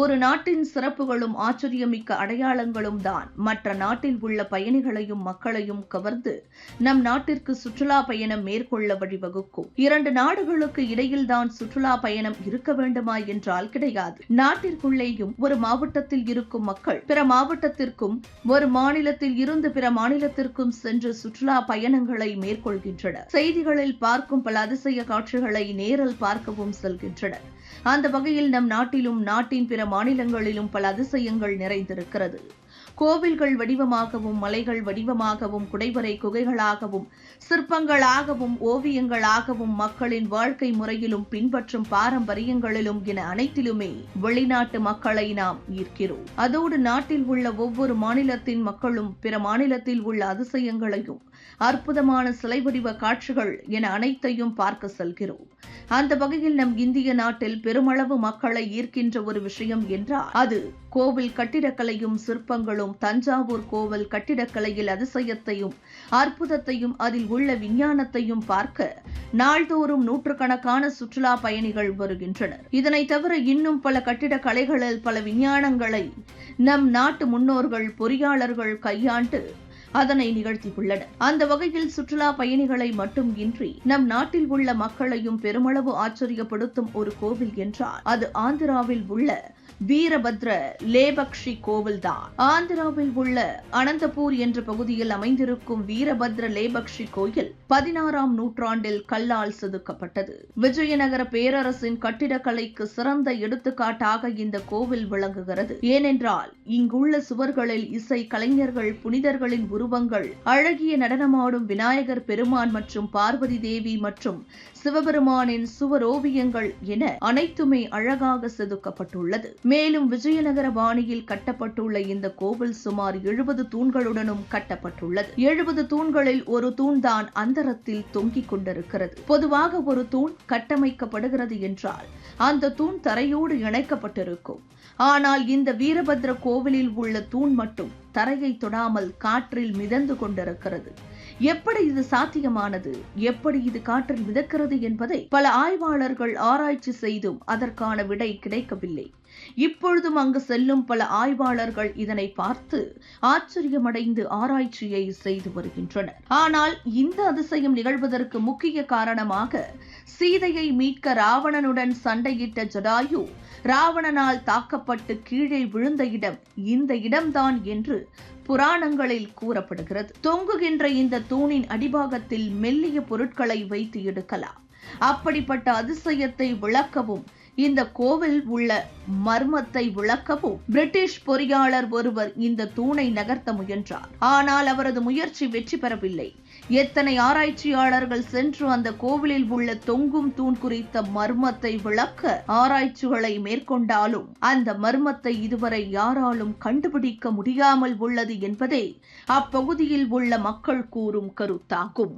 ஒரு நாட்டின் சிறப்புகளும் ஆச்சரியமிக்க அடையாளங்களும் தான். மற்ற நாட்டில் உள்ள பயணிகளையும் மக்களையும் கவர்ந்து நம் நாட்டிற்கு சுற்றுலா பயணம் மேற்கொள்ள வழிவகுக்கும். இரண்டு நாடுகளுக்கு இடையில்தான் சுற்றுலா பயணம் இருக்க வேண்டுமா என்றால் கிடையாது. நாட்டிற்குள்ளேயும் ஒரு மாவட்டத்தில் இருக்கும் மக்கள் பிற மாவட்டத்திற்கும் ஒரு மாநிலத்தில் இருந்து பிற மாநிலத்திற்கும் சென்று சுற்றுலா பயணங்களை மேற்கொள்கின்றனர். செய்திகளில் பார்க்கும் பல அதிசய காட்சிகளை நேரில் பார்க்கவும் செல்கின்றனர். அந்த வகையில் நம் நாட்டிலும் நாட்டின் பிற மாநிலங்களிலும் பல அதிசயங்கள் நிறைந்திருக்கிறது. கோவில்கள் வடிவமாகவும் மலைகள் வடிவமாகவும் குடைவரை குகைகளாகவும் சிற்பங்களாகவும் ஓவியங்களாகவும் மக்களின் வாழ்க்கை முறையிலும் பின்பற்றும் பாரம்பரியங்களிலும் என அனைத்திலுமே வெளிநாட்டு மக்களை நாம் ஈர்க்கிறோம். அதோடு நாட்டில் உள்ள ஒவ்வொரு மாநிலத்தின் மக்களும் பிற மாநிலத்தில் உள்ள அதிசயங்களையும் அற்புதமான சிலை வடிவ காட்சிகள் என அனைத்தையும் பார்க்க செல்கிறோம். அந்த வகையில் நம் இந்திய நாட்டில் பெருமளவு மக்களை ஈர்க்கின்ற ஒரு விஷயம் என்றால் அது கோவில் கட்டிடக்கலையும் சிற்பங்களும் தஞ்சாவூர் கோவில் கட்டிடக்கலையில் அதிசயத்தையும் அற்புதத்தையும் அதில் உள்ள விஞ்ஞானத்தையும் பார்க்க நாள்தோறும் நூற்றுக்கணக்கான சுற்றுலா பயணிகள் வருகின்றனர். இதனை தவிர இன்னும் பல கட்டிடக்கலைகளில் பல விஞ்ஞானங்களை நம் நாட்டு முன்னோர்கள் பொறியாளர்கள் கையாண்டு அதனை நிகழ்த்தியுள்ளனர். அந்த வகையில் சுற்றுலா பயணிகளை மட்டும் இன்றி நம் நாட்டில் உள்ள மக்களையும் பெருமளவு ஆச்சரியப்படுத்தும் ஒரு கோவில் என்றால் அது ஆந்திராவில் உள்ள வீரபத்ர லேபக்ஷி கோவில்தான். ஆந்திராவில் உள்ள அனந்தபூர் என்ற பகுதியில் அமைந்திருக்கும் வீரபத்ர லேபக்ஷி கோயில் பதினாறாம் நூற்றாண்டில் கல்லால் செதுக்கப்பட்டது. விஜயநகர பேரரசின் கட்டிடக்கலைக்கு சிறந்த எடுத்துக்காட்டாக இந்த கோவில் விளங்குகிறது. ஏனென்றால் இங்குள்ள சுவர்களில் இசை கலைஞர்கள் புனிதர்களின் உருவங்கள் அழகிய நடனமாடும் விநாயகர் பெருமான் மற்றும் பார்வதி தேவி மற்றும் சிவபெருமானின் சுவரோவியங்கள் என அனைத்துமே அழகாக செதுக்கப்பட்டுள்ளது. மேலும் விஜயநகர பாணியில் கட்டப்பட்டுள்ள இந்த கோவில் சுமார் எழுபது தூண்களுடனும் கட்டப்பட்டுள்ளது. எழுபது தூண்களில் ஒரு தூண் தான் அந்தரத்தில் தொங்கிக் கொண்டிருக்கிறது. பொதுவாக ஒரு தூண் கட்டமைக்கப்படுகிறது என்றால் அந்த தூண் தரையோடு இணைக்கப்பட்டிருக்கும். ஆனால் இந்த வீரபத்ர கோவிலில் உள்ள தூண் மட்டும் தரையை தொடாமல் காற்றில் மிதந்து கொண்டிருக்கிறது. எப்படி இது சாத்தியமானது? எப்படி இது காற்றில் மிதக்கிறது என்பதை பல ஆய்வாளர்கள் ஆராய்ச்சி செய்தும் அதற்கான விடை கிடைக்கவில்லை. இப்பொழுதும் அங்கு செல்லும் பல ஆய்வாளர்கள் இதனை பார்த்து ஆச்சரியமடைந்து ஆராய்ச்சியை செய்து வருகின்றனர். ஆனால் இந்த அதிசயம் நிகழ்வதற்கு முக்கிய காரணமாக சீதையை மீட்க ராவணனுடன் சண்டையிட்ட ஜடாயு ராவணனால் தாக்கப்பட்டு கீழே விழுந்த இடம் இந்த இடம்தான் என்று புராணங்களில் கூறப்படுகிறது. தொங்குகின்ற இந்த தூணின் அடிபாகத்தில் மெல்லிய பொருட்களை வைத்து எடுக்கலாம். அப்படிப்பட்ட அதிசயத்தை விளக்கவும் இந்த கோவில் உள்ள மர்மத்தை விளக்கவும் பிரிட்டிஷ் பொறியாளர் ஒருவர் இந்த தூணை நகர்த்த முயன்றார். ஆனால் அவரது முயற்சி வெற்றி பெறவில்லை. எத்தனை ஆராய்ச்சியாளர்கள் சென்று அந்த கோவிலில் உள்ள தொங்கும் தூண் குறித்த மர்மத்தை விளக்க ஆராய்ச்சிகளை மேற்கொண்டாலும் அந்த மர்மத்தை இதுவரை யாராலும் கண்டுபிடிக்க முடியாமல் உள்ளது என்பதே அப்பகுதியில் உள்ள மக்கள் கூறும் கருத்தாகும்.